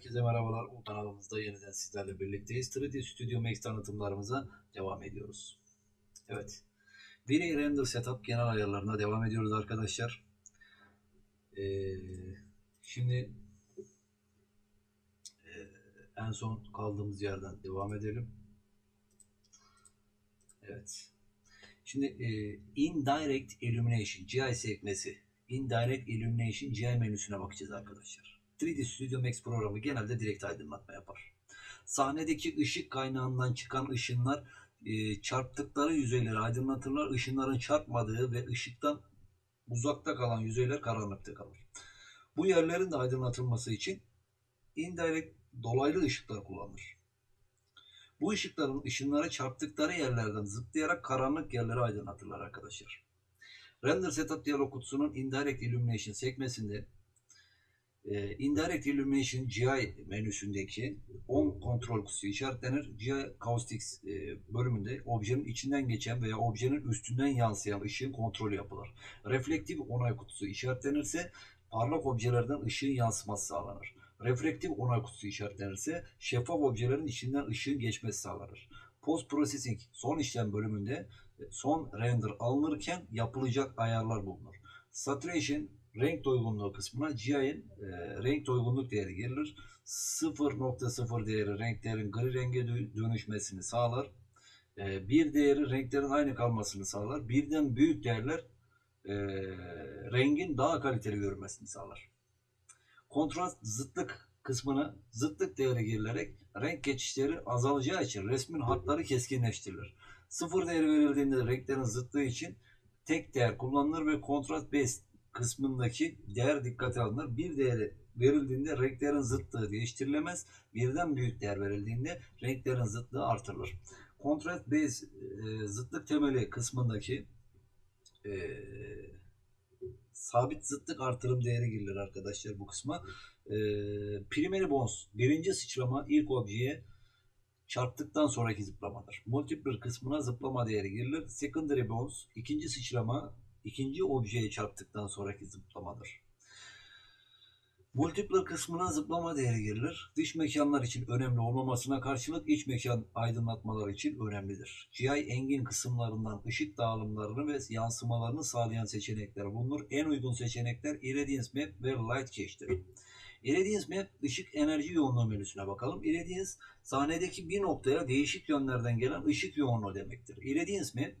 herkese merhabalar. Bu kanalımızda yeniden sizlerle birlikteyiz. 3D Studio Max tanıtımlarımıza devam ediyoruz. Evet, Veri Render Setup genel ayarlarına devam ediyoruz arkadaşlar. Ee, şimdi e, en son kaldığımız yerden devam edelim. Evet. Şimdi e, Indirect Illumination GI sekmesi Indirect Illumination GI menüsüne bakacağız arkadaşlar. 3D Studio Max programı genelde direkt aydınlatma yapar. Sahnedeki ışık kaynağından çıkan ışınlar e, çarptıkları yüzeyleri aydınlatırlar. Işınların çarpmadığı ve ışıktan uzakta kalan yüzeyler karanlıkta kalır. Bu yerlerin de aydınlatılması için indirect dolaylı ışıklar kullanılır. Bu ışıkların ışınlara çarptıkları yerlerden zıplayarak karanlık yerleri aydınlatırlar arkadaşlar. Render Setup diyalog kutusunun Indirect Illumination sekmesinde e, Indirect Illumination GI menüsündeki On kontrol kutusu işaretlenir. GI Caustics e, bölümünde objenin içinden geçen veya objenin üstünden yansıyan ışığın kontrolü yapılır. Reflektif onay kutusu işaretlenirse parlak objelerden ışığın yansıması sağlanır. Reflektif onay kutusu işaretlenirse şeffaf objelerin içinden ışığın geçmesi sağlanır. Post Processing son işlem bölümünde son render alınırken yapılacak ayarlar bulunur. Saturation renk doygunluğu kısmına GI'nin e, renk doygunluk değeri gelir. 0.0 değeri renklerin gri renge dönüşmesini sağlar. E, bir değeri renklerin aynı kalmasını sağlar. Birden büyük değerler e, rengin daha kaliteli görünmesini sağlar. Kontrast zıtlık kısmına zıtlık değeri girilerek renk geçişleri azalacağı için resmin hatları keskinleştirilir. Sıfır değeri verildiğinde renklerin zıtlığı için tek değer kullanılır ve kontrast base kısmındaki değer dikkate alınır. Bir değeri verildiğinde renklerin zıtlığı değiştirilemez. Birden büyük değer verildiğinde renklerin zıtlığı artırılır. Kontrast base e, zıtlık temeli kısmındaki e, sabit zıtlık artırım değeri girilir arkadaşlar bu kısma. E, primary bonds birinci sıçrama ilk objeye çarptıktan sonraki zıplamadır. Multipler kısmına zıplama değeri girilir. Secondary bonds ikinci sıçrama ikinci objeye çarptıktan sonraki zıplamadır. Multipler kısmına zıplama değeri girilir. Dış mekanlar için önemli olmamasına karşılık iç mekan aydınlatmalar için önemlidir. GI engin kısımlarından ışık dağılımlarını ve yansımalarını sağlayan seçenekler bulunur. En uygun seçenekler Irradiance Map ve Light Cache'dir. Irradiance Map ışık enerji yoğunluğu menüsüne bakalım. Irradiance sahnedeki bir noktaya değişik yönlerden gelen ışık yoğunluğu demektir. Irradiance Map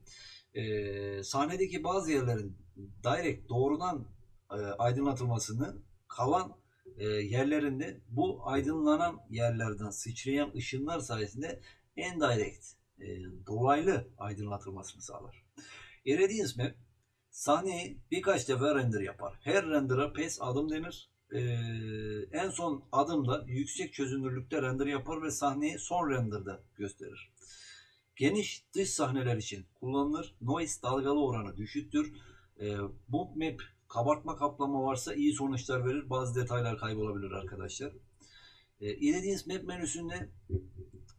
e, sahnedeki bazı yerlerin direkt doğrudan e, aydınlatılmasını kalan e, yerlerinde bu aydınlanan yerlerden sıçrayan ışınlar sayesinde en direct e, dolaylı aydınlatılmasını sağlar. Irradiance Map sahneyi birkaç defa render yapar. Her render'a PES adım denir e, en son adımda yüksek çözünürlükte render yapar ve sahneyi son renderda gösterir. Geniş dış sahneler için kullanılır. Noise dalgalı oranı düşüktür. E, bump map kabartma kaplama varsa iyi sonuçlar verir. Bazı detaylar kaybolabilir arkadaşlar. E, Irradiance Map menüsünde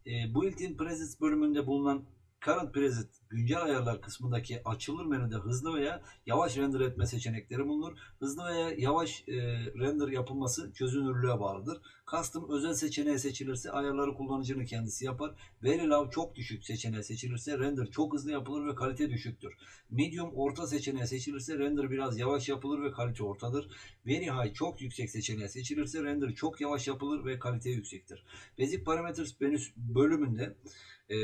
e, Built-in Presets bölümünde bulunan Current Preset güncel ayarlar kısmındaki açılır menüde hızlı veya yavaş render etme seçenekleri bulunur. Hızlı veya yavaş e, render yapılması çözünürlüğe bağlıdır. Custom özel seçeneği seçilirse ayarları kullanıcının kendisi yapar. Very Low çok düşük seçeneği seçilirse render çok hızlı yapılır ve kalite düşüktür. Medium orta seçeneği seçilirse render biraz yavaş yapılır ve kalite ortadır. Very High çok yüksek seçeneği seçilirse render çok yavaş yapılır ve kalite yüksektir. Basic Parameters bölümünde e,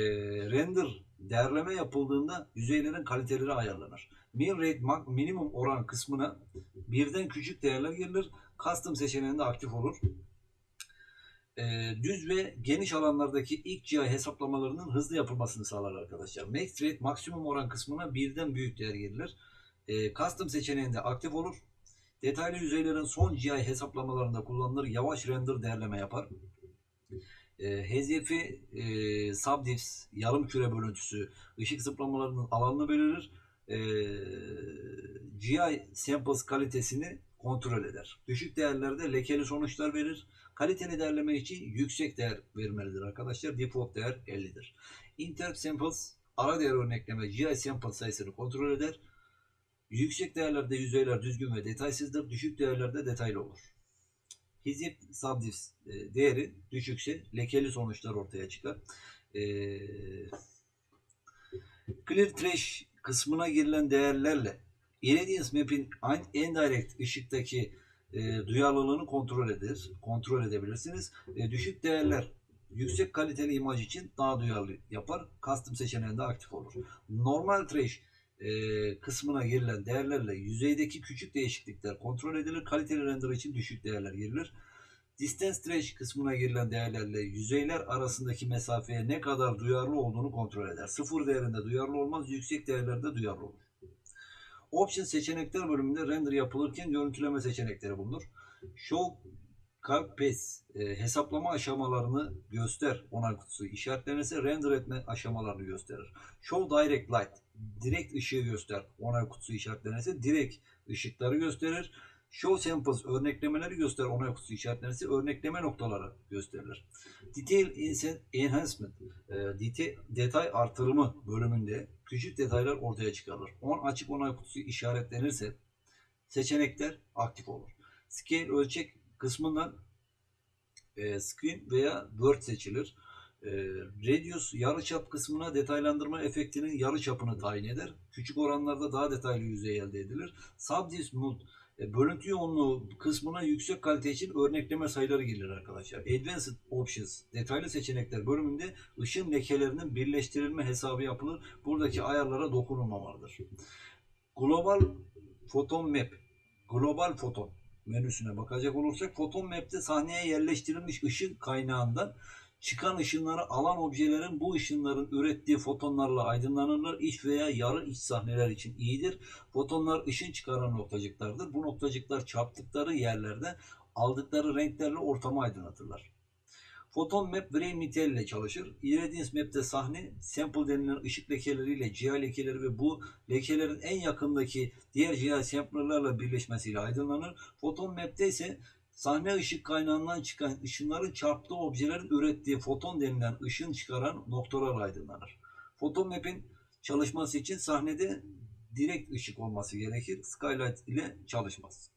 render değerleme yapıldığında yüzeylerin kaliteleri ayarlanır. Min rate minimum oran kısmına birden küçük değerler girilir. Custom seçeneğinde aktif olur. E, düz ve geniş alanlardaki ilk GI hesaplamalarının hızlı yapılmasını sağlar arkadaşlar. Max rate maksimum oran kısmına birden büyük değer girilir. E, custom seçeneğinde aktif olur. Detaylı yüzeylerin son GI hesaplamalarında kullanılır. Yavaş render değerleme yapar. E, hedefi e, subdivs, yarım küre bölüntüsü, ışık zıplamalarının alanını belirlir. E, GI samples kalitesini kontrol eder. Düşük değerlerde lekeli sonuçlar verir. Kaliteli değerleme için yüksek değer vermelidir arkadaşlar. Default değer 50'dir. Interrupt samples ara değer örnekleme GI sample sayısını kontrol eder. Yüksek değerlerde yüzeyler düzgün ve detaysızdır. Düşük değerlerde detaylı olur. Hizip subdivs e, değeri düşükse lekeli sonuçlar ortaya çıkar. E, clear trash kısmına girilen değerlerle Irradiance Map'in indirect ışıktaki e, duyarlılığını kontrol eder, kontrol edebilirsiniz. Düşük değerler yüksek kaliteli imaj için daha duyarlı yapar. Custom seçeneğinde aktif olur. Normal trash e, kısmına girilen değerlerle yüzeydeki küçük değişiklikler kontrol edilir. Kaliteli render için düşük değerler girilir. Distance trash kısmına girilen değerlerle yüzeyler arasındaki mesafeye ne kadar duyarlı olduğunu kontrol eder. Sıfır değerinde duyarlı olmaz, yüksek değerlerde duyarlı olur. Option seçenekler bölümünde render yapılırken görüntüleme seçenekleri bulunur. Show Calc Path e, hesaplama aşamalarını göster onay kutusu işaretlenirse render etme aşamalarını gösterir. Show Direct Light direkt ışığı göster onay kutusu işaretlenirse direkt ışıkları gösterir. Show Samples örneklemeleri göster onay kutusu işaretlenirse örnekleme noktaları gösterilir. Detail Enhancement e, detay artırımı bölümünde küçük detaylar ortaya çıkarılır. On açık onay kutusu işaretlenirse seçenekler aktif olur. Scale ölçek kısmından e, screen veya word seçilir. E, radius yarıçap kısmına detaylandırma efektinin yarıçapını tayin eder. Küçük oranlarda daha detaylı yüzey elde edilir. Subdiff mode e, bölüntü yoğunluğu kısmına yüksek kalite için örnekleme sayıları gelir arkadaşlar. Advanced Options detaylı seçenekler bölümünde ışın lekelerinin birleştirilme hesabı yapılır. Buradaki ayarlara dokunulmamalıdır. Global Photon Map Global Photon menüsüne bakacak olursak Photon Map'te sahneye yerleştirilmiş ışın kaynağından çıkan ışınları alan objelerin bu ışınların ürettiği fotonlarla aydınlanırlar. İç veya yarı iç sahneler için iyidir. Fotonlar ışın çıkaran noktacıklardır. Bu noktacıklar çarptıkları yerlerde aldıkları renklerle ortamı aydınlatırlar. Foton Map Vrey ile çalışır. Irradiance Map'te sahne sample denilen ışık lekeleriyle GI lekeleri ve bu lekelerin en yakındaki diğer GI samplerlarla birleşmesiyle aydınlanır. Foton Map'te ise sahne ışık kaynağından çıkan ışınların çarptığı objelerin ürettiği foton denilen ışın çıkaran noktalar aydınlanır. Foton map'in çalışması için sahnede direkt ışık olması gerekir. Skylight ile çalışmaz.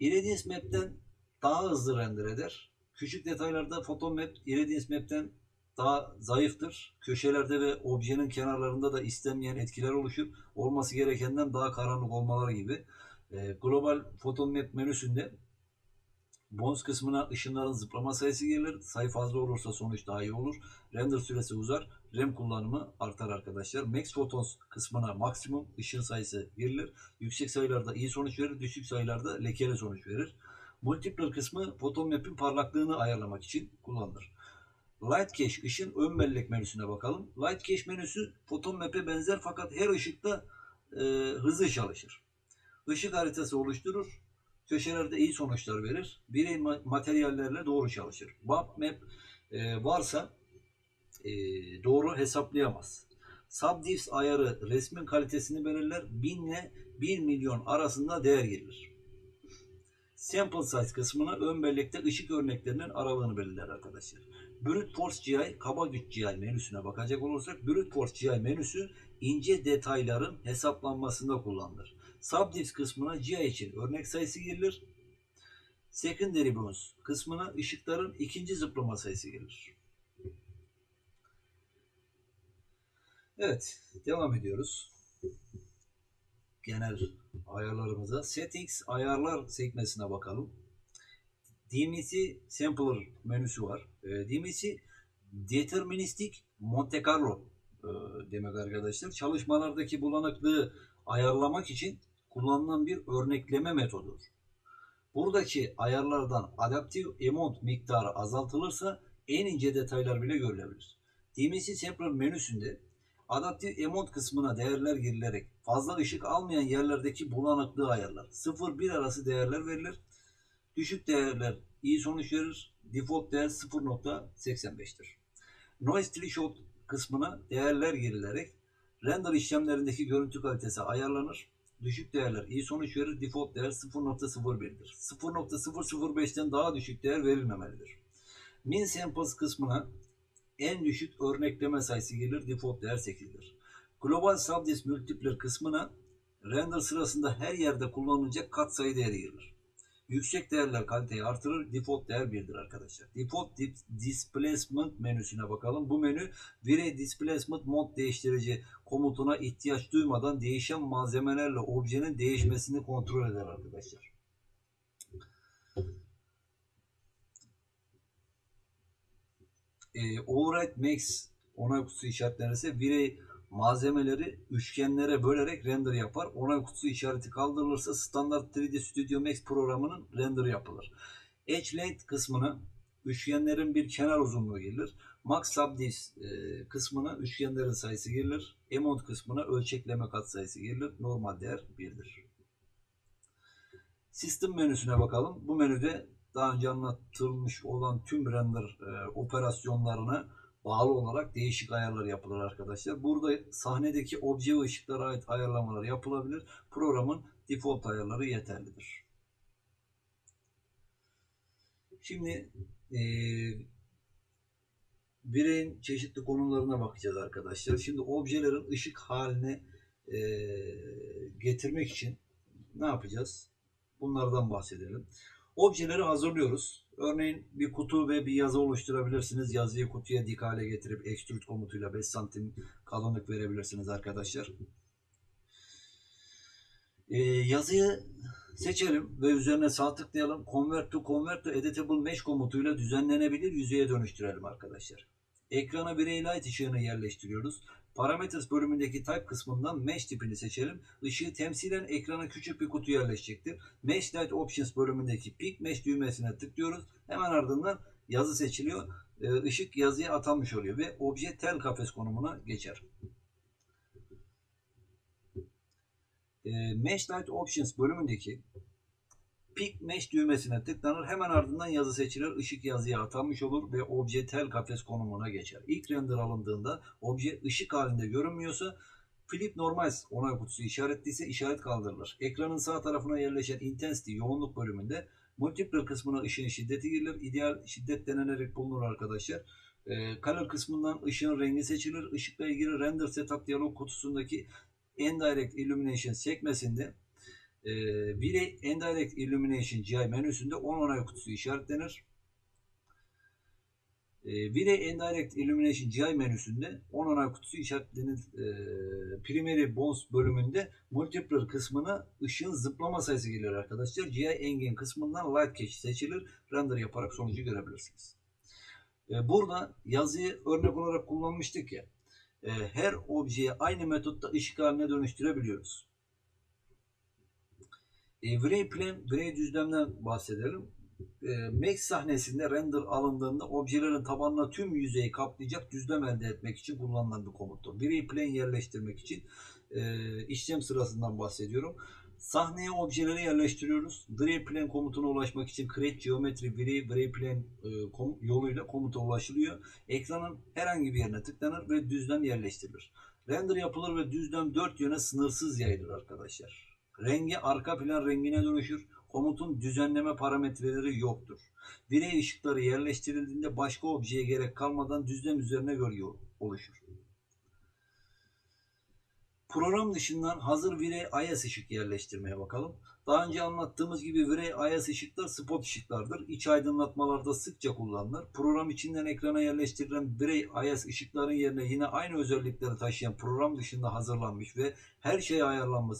Irradiance map'ten daha hızlı render eder. Küçük detaylarda foton map Irradiance map'ten daha zayıftır. Köşelerde ve objenin kenarlarında da istenmeyen etkiler oluşur. Olması gerekenden daha karanlık olmaları gibi. E, Global Photon Map menüsünde Bones kısmına ışınların zıplama sayısı gelir. Sayı fazla olursa sonuç daha iyi olur. Render süresi uzar. RAM kullanımı artar arkadaşlar. Max Photons kısmına maksimum ışın sayısı girilir. Yüksek sayılarda iyi sonuç verir. Düşük sayılarda lekeli sonuç verir. Multipler kısmı Photon Map'in parlaklığını ayarlamak için kullanılır. Light Cache ışın ön bellek menüsüne bakalım. Light Cache menüsü Photon Map'e benzer fakat her ışıkta e, hızlı çalışır. Işık haritası oluşturur. Köşelerde iyi sonuçlar verir. Birey materyallerle doğru çalışır. Bump map e, varsa e, doğru hesaplayamaz. Subdivs ayarı resmin kalitesini belirler. 1000 ile 1 milyon arasında değer girilir. Sample size kısmına ön bellekte ışık örneklerinin aralığını belirler arkadaşlar. Brute Force GI, kaba güç GI menüsüne bakacak olursak Brute Force GI menüsü ince detayların hesaplanmasında kullanılır. Subdiff kısmına GI için örnek sayısı girilir. Secondary bonus kısmına ışıkların ikinci zıplama sayısı gelir. Evet, devam ediyoruz. Genel ayarlarımıza. Settings ayarlar sekmesine bakalım. DMC Sampler menüsü var. Ee, DMC Deterministik Monte Carlo e, demek arkadaşlar. Çalışmalardaki bulanıklığı ayarlamak için kullanılan bir örnekleme metodudur. Buradaki ayarlardan adaptif emont miktarı azaltılırsa en ince detaylar bile görülebilir. DMC Sampler menüsünde adaptif emont kısmına değerler girilerek fazla ışık almayan yerlerdeki bulanıklığı ayarlar. 0-1 arası değerler verilir. Düşük değerler iyi sonuç verir. Default değer 0.85'tir. Noise Threshold kısmına değerler girilerek render işlemlerindeki görüntü kalitesi ayarlanır. Düşük değerler iyi sonuç verir. Default değer 0.01'dir. 0.005'ten daha düşük değer verilmemelidir. Min samples kısmına en düşük örnekleme sayısı gelir. Default değer 8'dir. Global Subdisk Multipler kısmına render sırasında her yerde kullanılacak katsayı değeri gelir. Yüksek değerler kaliteyi artırır. Default değer 1'dir arkadaşlar. Default Dis- Displacement menüsüne bakalım. Bu menü Virey Displacement Mode değiştirici komutuna ihtiyaç duymadan değişen malzemelerle objenin değişmesini kontrol eder arkadaşlar. e, Override Max onay kutusu işaretlenirse Virey malzemeleri üçgenlere bölerek render yapar. Onay kutusu işareti kaldırılırsa standart 3D Studio Max programının render yapılır. Edge Length kısmına üçgenlerin bir kenar uzunluğu girilir. Max Subdiv e, kısmına üçgenlerin sayısı girilir. Amount kısmına ölçekleme katsayısı girilir. Normal değer 1'dir. Sistem menüsüne bakalım. Bu menüde daha önce anlatılmış olan tüm render e, operasyonlarına bağlı olarak değişik ayarlar yapılır arkadaşlar. Burada sahnedeki obje ve ışıklara ait ayarlamalar yapılabilir. Programın default ayarları yeterlidir. Şimdi e, bireyin çeşitli konumlarına bakacağız arkadaşlar. Şimdi objelerin ışık haline e, getirmek için ne yapacağız? Bunlardan bahsedelim. Objeleri hazırlıyoruz. Örneğin bir kutu ve bir yazı oluşturabilirsiniz. Yazıyı kutuya dik hale getirip extrude komutuyla 5 santim kalınlık verebilirsiniz arkadaşlar. Ee, yazıyı seçelim ve üzerine sağ tıklayalım. Convert to Convert to Editable Mesh komutuyla düzenlenebilir yüzeye dönüştürelim arkadaşlar. Ekrana bir light ışığını yerleştiriyoruz. Parameters bölümündeki type kısmından mesh tipini seçelim. Işığı temsilen ekrana küçük bir kutu yerleşecektir. Mesh Light Options bölümündeki Pick Mesh düğmesine tıklıyoruz. Hemen ardından yazı seçiliyor. Ee, Işık yazıya atanmış oluyor ve obje tel kafes konumuna geçer. Ee, Mesh Light Options bölümündeki Pick Mesh düğmesine tıklanır. Hemen ardından yazı seçilir. Işık yazıya atanmış olur ve obje tel kafes konumuna geçer. İlk render alındığında obje ışık halinde görünmüyorsa Flip Normal onay kutusu işaretliyse işaret kaldırılır. Ekranın sağ tarafına yerleşen Intensity yoğunluk bölümünde Multiple kısmına ışığın şiddeti girilir. İdeal şiddet denenerek bulunur arkadaşlar. Ee, color kısmından ışığın rengi seçilir. Işıkla ilgili Render Setup diyalog kutusundaki Indirect Illumination sekmesinde e, Virey Indirect Illumination GI menüsünde 10 onay kutusu işaretlenir. E, Virey Indirect Illumination GI menüsünde 10 onay kutusu işaretlenir. E, Primary Bones bölümünde Multiplier kısmına ışığın zıplama sayısı gelir arkadaşlar. GI Engine kısmından Light Cache seçilir. Render yaparak sonucu görebilirsiniz. E, burada yazıyı örnek olarak kullanmıştık ya. E, her objeyi aynı metotta ışık haline dönüştürebiliyoruz. E, Gray Plane, Gray düzlemden bahsedelim. E, Max sahnesinde render alındığında objelerin tabanına tüm yüzeyi kaplayacak düzlem elde etmek için kullanılan bir komuttur. Gray Plane yerleştirmek için e, işlem sırasından bahsediyorum. Sahneye objeleri yerleştiriyoruz. Gray Plane komutuna ulaşmak için Create Geometry Gray, Gray Plane e, kom, yoluyla komuta ulaşılıyor. Ekranın herhangi bir yerine tıklanır ve düzlem yerleştirilir. Render yapılır ve düzlem dört yöne sınırsız yayılır arkadaşlar. Rengi arka plan rengine dönüşür. Komutun düzenleme parametreleri yoktur. Virey ışıkları yerleştirildiğinde başka objeye gerek kalmadan düzlem üzerine gölge oluşur. Program dışından hazır Virey IS ışık yerleştirmeye bakalım. Daha önce anlattığımız gibi Virey IS ışıklar spot ışıklardır. İç aydınlatmalarda sıkça kullanılır. Program içinden ekrana yerleştirilen Virey IS ışıkların yerine yine aynı özellikleri taşıyan program dışında hazırlanmış ve her şey ayarlanmış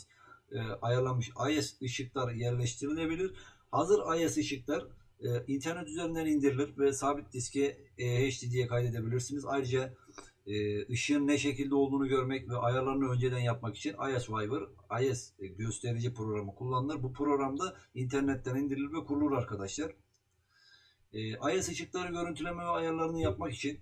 e, ayarlanmış IS ışıklar yerleştirilebilir. Hazır IS ışıklar e, internet üzerinden indirilir ve sabit diske e, HDD'ye kaydedebilirsiniz. Ayrıca e, ışığın ne şekilde olduğunu görmek ve ayarlarını önceden yapmak için IS Viber, IS gösterici programı kullanılır. Bu programda internetten indirilir ve kurulur arkadaşlar. E, IS ışıkları görüntüleme ve ayarlarını yapmak için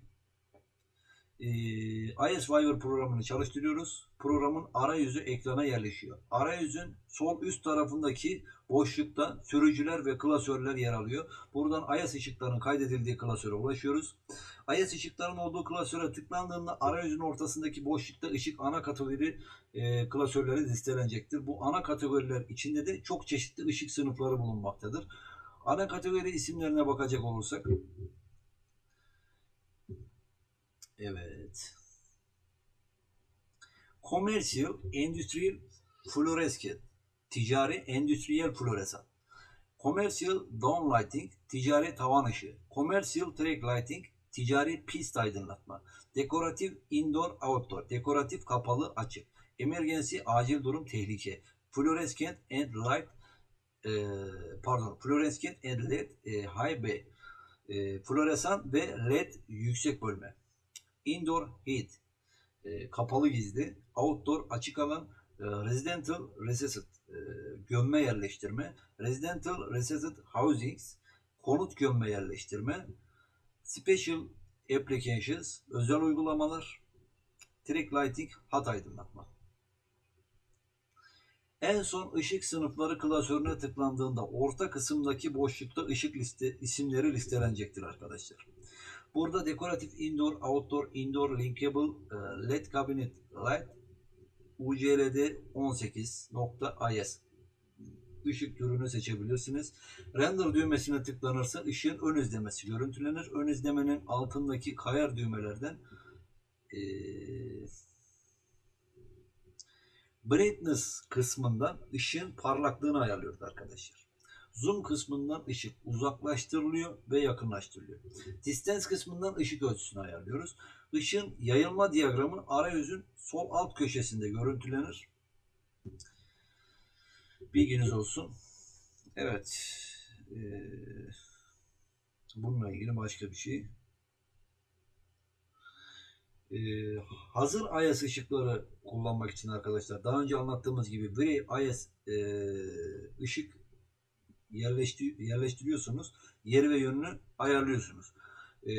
e, IS Viber programını çalıştırıyoruz. Programın arayüzü ekrana yerleşiyor. Arayüzün sol üst tarafındaki boşlukta sürücüler ve klasörler yer alıyor. Buradan IS ışıklarının kaydedildiği klasöre ulaşıyoruz. IS ışıkların olduğu klasöre tıklandığında arayüzün ortasındaki boşlukta ışık ana kategori e, klasörleri listelenecektir. Bu ana kategoriler içinde de çok çeşitli ışık sınıfları bulunmaktadır. Ana kategori isimlerine bakacak olursak Evet. Commercial, Endüstriyel, Fluorescent. Ticari, endüstriyel floresan. Commercial downlighting, ticari tavan ışığı. Commercial track lighting, ticari pist aydınlatma. Dekoratif indoor outdoor, dekoratif kapalı açık. Emergency acil durum tehlike. Fluorescent and light e, pardon fluorescent and led e, high bay. E, floresan ve led yüksek bölme. Indoor heat e, kapalı gizli. Outdoor açık alan. E, residential recessed e, gömme yerleştirme. Residential recessed housings konut gömme yerleştirme. Special applications özel uygulamalar. Track lighting hat aydınlatma. En son ışık sınıfları klasörüne tıklandığında orta kısımdaki boşlukta ışık liste isimleri listelenecektir arkadaşlar. Burada dekoratif indoor, outdoor, indoor, linkable, e, led cabinet light, UCLD 18.is ışık türünü seçebilirsiniz. Render düğmesine tıklanırsa ışığın ön izlemesi görüntülenir. Ön izlemenin altındaki kayar düğmelerden eee Brightness kısmından ışığın parlaklığını ayarlıyoruz arkadaşlar. Zoom kısmından ışık uzaklaştırılıyor ve yakınlaştırılıyor. Distance kısmından ışık ölçüsünü ayarlıyoruz. Işığın yayılma diyagramı arayüzün sol alt köşesinde görüntülenir. Bilginiz olsun. Evet. Ee, bununla ilgili başka bir şey. Ee, hazır IS ışıkları kullanmak için arkadaşlar daha önce anlattığımız gibi Grey IS e, ışık yerleştir yerleştiriyorsunuz. Yeri ve yönünü ayarlıyorsunuz. Ee,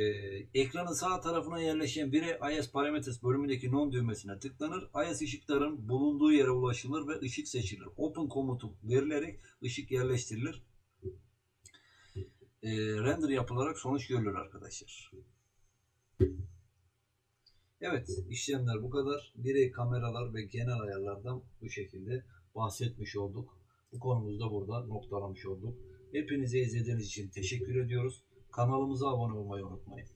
ekranın sağ tarafına yerleşen Grey IS Parameters bölümündeki non düğmesine tıklanır. IS ışıkların bulunduğu yere ulaşılır ve ışık seçilir. Open komutu verilerek ışık yerleştirilir. Ee, render yapılarak sonuç görülür arkadaşlar. Evet, işlemler bu kadar. Birey kameralar ve genel ayarlardan bu şekilde bahsetmiş olduk. Bu konumuzda burada noktalamış olduk. Hepinize izlediğiniz için teşekkür ediyoruz. Kanalımıza abone olmayı unutmayın.